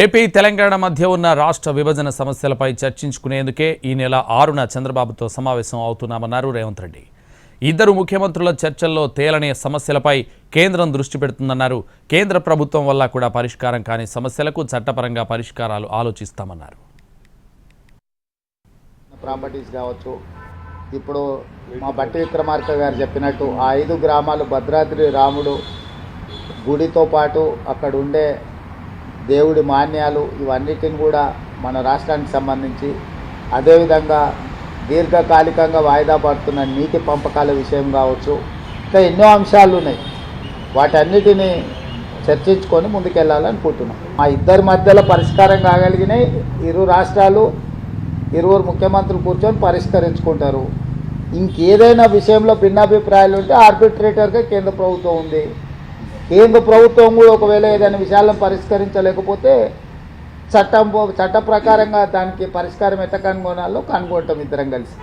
AP Telangana మధ్య ఉన్న రాష్ట్ర విభజన సమస్యలపై చర్చించుకునేందుకే ఈ నెల ఆరున చంద్రబాబుతో సమావేశం అవుతున్నామన్నారు రేవంత్ రెడ్డి. ఇద్దరు ముఖ్యమంత్రుల చర్చల్లో తేలని సమస్యలపై కేంద్రం దృష్టి పెడుతుందన్నారు. కేంద్ర ప్రభుత్వం వల్ల కూడా పరిష్కారం కాని సమస్యలకు చట్టపరంగా పరిష్కారాలు ఆలోచిస్తామన్నారు. ప్రాపర్టీస్ కావచ్చు. ఇప్పుడు మా బట్టి విక్రమార్క గారు చెప్పినట్టు ఆ ఐదు గ్రామాలు భద్రాద్రి రాముడు గుడితో పాటు అక్కడ ఉండే దేవుడి మాన్యాలు ఇవన్నిటిని కూడా మన రాష్ట్రానికి సంబంధించి అదేవిధంగా దీర్ఘకాలికంగా వాయిదా పడుతున్న నీటి పంపకాల విషయం కావచ్చు ఇంకా ఎన్నో అంశాలు ఉన్నాయి. వాటన్నిటిని చర్చించుకొని ముందుకెళ్ళాలనుకుంటున్నాం. మా ఇద్దరి మధ్యలో పరిష్కారం కాగలిగినాయి ఇరు రాష్ట్రాలు ఇరువురు ముఖ్యమంత్రులు కూర్చొని పరిష్కరించుకుంటారు. ఇంకేదైనా విషయంలో భిన్నాభిప్రాయాలు ఉంటే ఆర్బిట్రేటర్గా కేంద్ర ప్రభుత్వం ఉంది. కేంద్ర ప్రభుత్వం కూడా ఒకవేళ ఏదైనా విషయాలను పరిష్కరించలేకపోతే చట్టం చట్ట ప్రకారంగా దానికి పరిష్కారం ఎట్ట కనుగొనాలో కనుగొంటాం ఇద్దరం కలిసి.